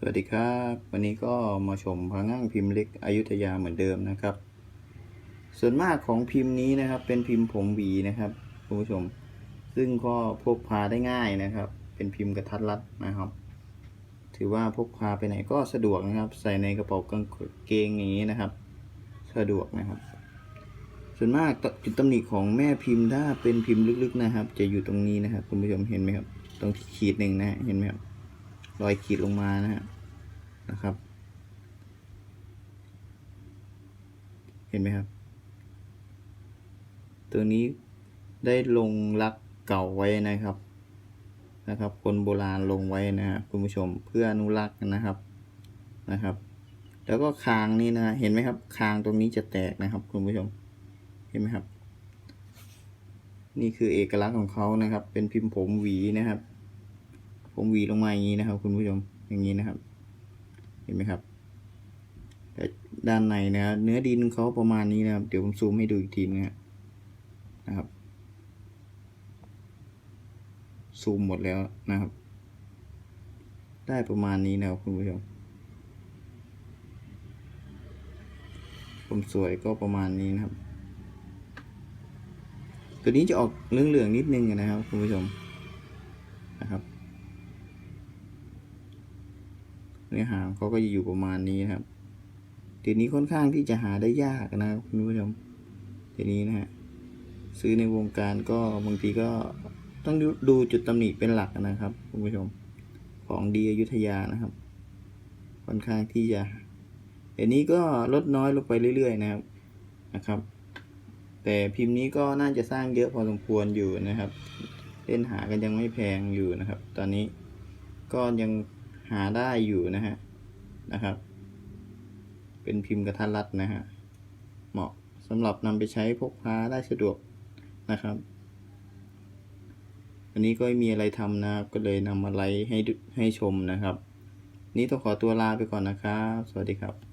สวัสดีครับ วันนี้ก็มาชมพระง่างพิมพ์เล็กอยุธยาเหมือนเดิมนะครับ ส่วนมากของพิมพ์นี้นะครับ เป็นพิมพ์ผมหวีนะครับคุณผู้ชม ซึ่งก็พกพาได้ง่ายนะครับ เป็นพิมพ์กระทัดรัดนะครับ ถือว่าพกพาไปไหนก็สะดวกนะครับ ใส่ในกระเป๋ากางเกงอย่างนี้นะครับ สะดวกนะครับ ส่วนมากจุดตำหนิของแม่พิมพ์ถ้าเป็นพิมพ์ลึกๆนะครับ จะอยู่ตรงนี้นะครับ คุณผู้ชมเห็นไหมครับ ตรงขีดหนึ่งนะฮะเห็นไหมครับ รอยขีดลงมานะฮะนะครับ เห็นไหมครับ ตัวนี้ได้ลงรักเก่าไว้นะครับนะครับ คนโบราณลงไว้นะฮะคุณผู้ชมเพื่ออนุรักษ์นะครับนะครับ แล้วก็คางนี่นะเห็นไหมครับ คางตรงนี้จะแตกนะครับ คุณผู้ชมเห็นไหมครับ นี่คือเอกลักษณ์ของเขานะครับ เป็นพิมพ์ผมหวีนะครับ ผมหวีลงมาอย่างนี้นะครับ คุณผู้ชมอย่างนี้นะครับ เห็นไหมครับแต่ด้านในนะเนื้อดินเขาประมาณนี้นะครับ เดี๋ยวผมซูมให้ดูอีกทีนะฮะนะครับ ซูมหมดแล้วนะครับ ได้ประมาณนี้นะครับคุณผู้ชมผมสวยก็ประมาณนี้นะครับ ตัวนี้จะออกเหลืองๆนิดนึงนะครับคุณผู้ชมนะครับ เนื้อหาเขาก็จะอยู่ประมาณนี้นะครับทีนี้ค่อนข้างที่จะหาได้ยากนะครับคุณผู้ชมทีนี้นะฮะซื้อในวงการก็บางทีก็ต้องดูดูจุดตำหนิเป็นหลักนะครับคุณผู้ชมของดีอยุธยานะครับ ค่อนข้างที่จะเดี๋ยวนี้ก็ลดน้อยลงไปเรื่อย ๆ นะครับนะครับ แต่พิมพ์นี้ก็น่าจะสร้างเยอะพอสมควรอยู่นะครับ เล่นหากันยังไม่แพงอยู่นะครับ ตอนนี้ก็ยัง หาได้อยู่นะฮะนะครับ เป็นพิมพ์กระทัดรัดนะฮะเหมาะสำหรับนำไปใช้พกพาได้สะดวกนะครับ อันนี้ก็ไม่มีอะไรทำนะครับ ก็เลยนำมาไลฟ์ให้ให้ชมนะครับ นี้ต้องขอตัวลาไปก่อนนะครับ สวัสดีครับ